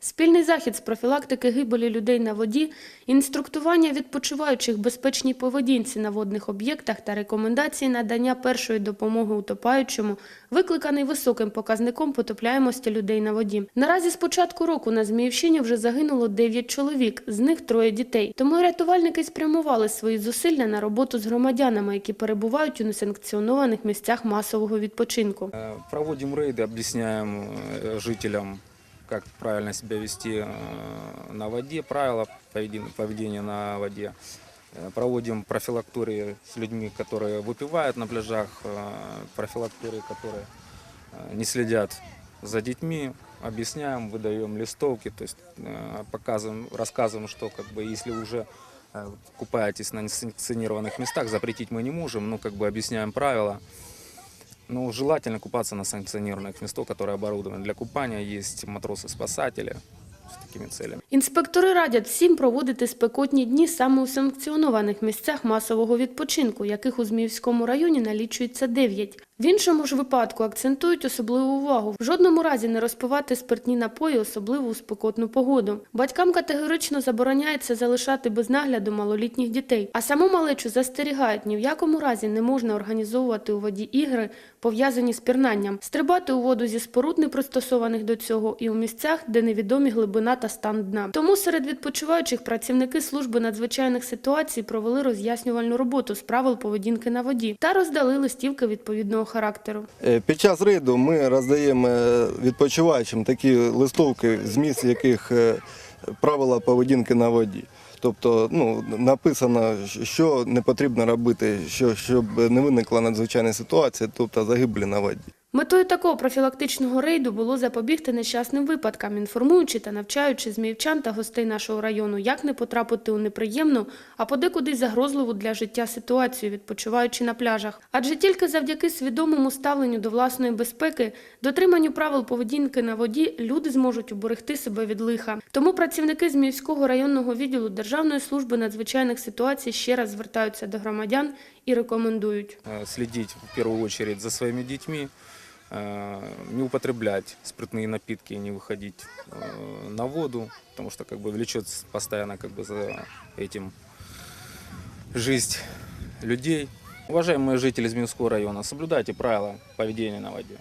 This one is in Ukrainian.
Спільний захід з профілактики гибелі людей на воді, інструктування відпочиваючих безпечній поведінці на водних об'єктах та рекомендації надання першої допомоги утопаючому викликаний високим показником потопляємості людей на воді. Наразі з початку року на Зміївщині вже загинуло 9 чоловік, з них троє дітей. Тому рятувальники спрямували свої зусилля на роботу з громадянами, які перебувають у несанкціонованих місцях масового відпочинку. Э, Проводим рейды, объясняем э, жителям, Как правильно себя вести э, на воде, правила поведен- поведения на воде. Э, Проводим профилактории с людьми, которые выпивают на пляжах, э, профилактории, которые не следят за детьми. Объясняем, выдаем листовки, то есть показываем, рассказываем, что как бы если уже купаетесь на несанкционированных местах, запретить мы не можем, но как бы объясняем правила. Ну, желательно купаться на санкционированных местах, которые оборудованы для купания. Есть матросы-спасатели с такими целями. Інспектори радять всім проводити спекотні дні саме у санкціонованих місцях масового відпочинку, яких у Зміївському районі налічується 9. В іншому ж випадку акцентують особливу увагу в жодному разі не розпивати спиртні напої, особливо у спекотну погоду. Батькам категорично забороняється залишати без нагляду малолітніх дітей, а саму малечу застерігають ні в якому разі не можна організовувати у воді ігри, пов'язані з пірнанням, стрибати у воду зі споруд, не пристосованих до цього, і у місцях, де невідомі глибина та стан дна. Тому серед відпочиваючих працівники служби надзвичайних ситуацій провели роз'яснювальну роботу з правил поведінки на воді та роздали листівки відповідного характеру. Е, Під час рейду ми роздаємо е, відпочиваючим такі листовки, зміст яких е, правила поведінки на воді. Тобто ну, написано, що не потрібно робити, що, щоб не виникла надзвичайна ситуація, тобто загиблі на воді. Метою такого профілактичного рейду було запобігти нещасним випадкам, інформуючи та навчаючи зміївчан та гостей нашого району, як не потрапити у неприємну, а подекуди загрозливу для життя ситуацію, відпочиваючи на пляжах. Адже тільки завдяки свідомому ставленню до власної безпеки, дотриманню правил поведінки на воді, люди зможуть уберегти себе від лиха. Тому працівники Зміївського районного відділу Державної служби надзвичайних ситуацій ще раз звертаються до громадян і рекомендують. Э, Следить в первую очередь за своими детьми, э, не употреблять спиртные напитки, не выходить э, на воду, потому что как бы влечет постоянно как бы за этим жизнь людей. Уважаемые жители Змеевского района, соблюдайте правила поведения на воде.